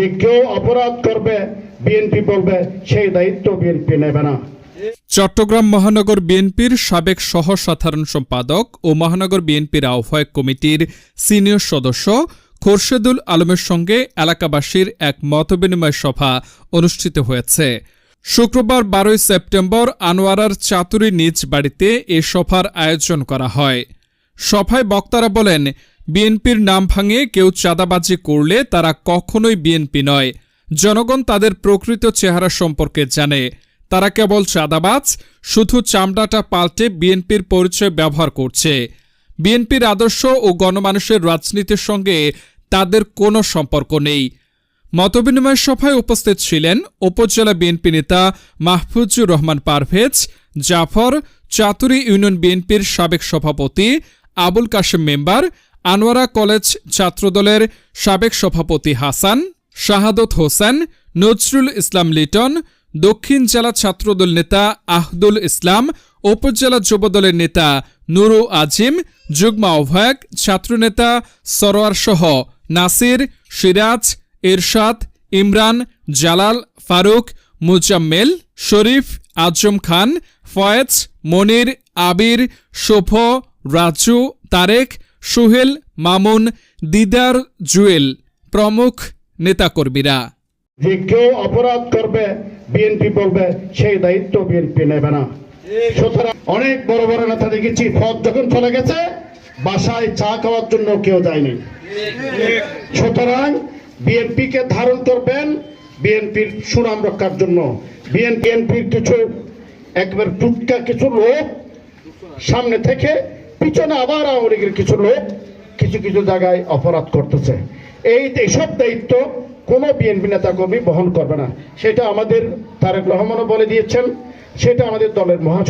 যে কেউ অপরাধ করবে, বিএনপি বলবে, সেই দায়িত্ব বিএনপি নেবে না। চট্টগ্রাম মহানগর বিএনপির সাবেক সহ সাধারণ সম্পাদক ও মহানগর বিএনপির আহ্বায়ক কমিটির সিনিয়র সদস্য খোরশেদুল আলমের সঙ্গে এলাকাবাসীর এক মতবিনিময় সভা অনুষ্ঠিত হয়েছে। শুক্রবার বারোই সেপ্টেম্বর আনোয়ারার চাতুরি নিজ বাড়িতে এ সভার আয়োজন করা হয়। সভায় বক্তারা বলেন বিএনপির নাম ভাঙে কেউ চাঁদাবাজি করলে তারা কখনোই বিএনপি নয়। জনগণ তাদের প্রকৃত চেহারা সম্পর্কে জানে। তারা কেবল চাঁদাবাজ, শুধু চামড়াটা পাল্টে বিএনপির পরিচয় ব্যবহার করছে। বিএনপির আদর্শ ও গণমানুষের রাজনীতির সঙ্গে তাদের কোনো সম্পর্ক নেই। মতবিনিময় সভায় উপস্থিত ছিলেন উপজেলা বিএনপি নেতা মাহফুজুর রহমান পারভেজ, জাফর, চাতুরি ইউনিয়ন বিএনপির সাবেক সভাপতি আবুল কাশেম মেম্বার আনোয়ারা কলেজ ছাত্রদলের সাবেক সভাপতি হাসান, শাহাদত হোসেন, নজরুল ইসলাম লিটন, দক্ষিণ জেলা ছাত্রদল নেতা আহদুল ইসলাম, উপজেলা যুবদলের নেতা নুরু আজিম, যুগ্ম আহ্বায়ক ছাত্রনেতা সরোয়ার সহ নাসির, সিরাজ ইরশাদ ইমরান, জালাল, ফারুক, মুজাম্মেল, শরীফ, আজম খান, ফয়েজ, মনির, আবির, শোভ, রাজু, তারেক সুহেল মামুন, দিদার জুয়েল প্রমুখ নেতাকর্মীরা। যে কেউ অপরাধ করবে, বিএনপি বলবে, সেই দায়িত্ব বিএনপি নেবে না। সুতরাং অনেক বড় বড় নেতা দেখেছি ফদ যখন চলে গেছে, বাসায় চা খাওয়ার জন্য কেউ যায়নি। সুতরাং বিএনপি কে ধারণ করবেন বিএনপির সুনাম রক্ষার জন্য। বিএনপির কিছু, একবার টুটকা কিছু লোক সামনে থেকে পিছনে আবার আওয়ামী লীগের কিছু লোক কিছু কিছু জায়গায় অপরাধ করতেছে। এই এইসব দায়িত্ব কোনো বিএনপি নেতা কর্মী বহন করবে না। সেটা আমাদের তারেক রহমানও বলে দিয়েছেন, সেটা আমাদের দলের মহাসচিব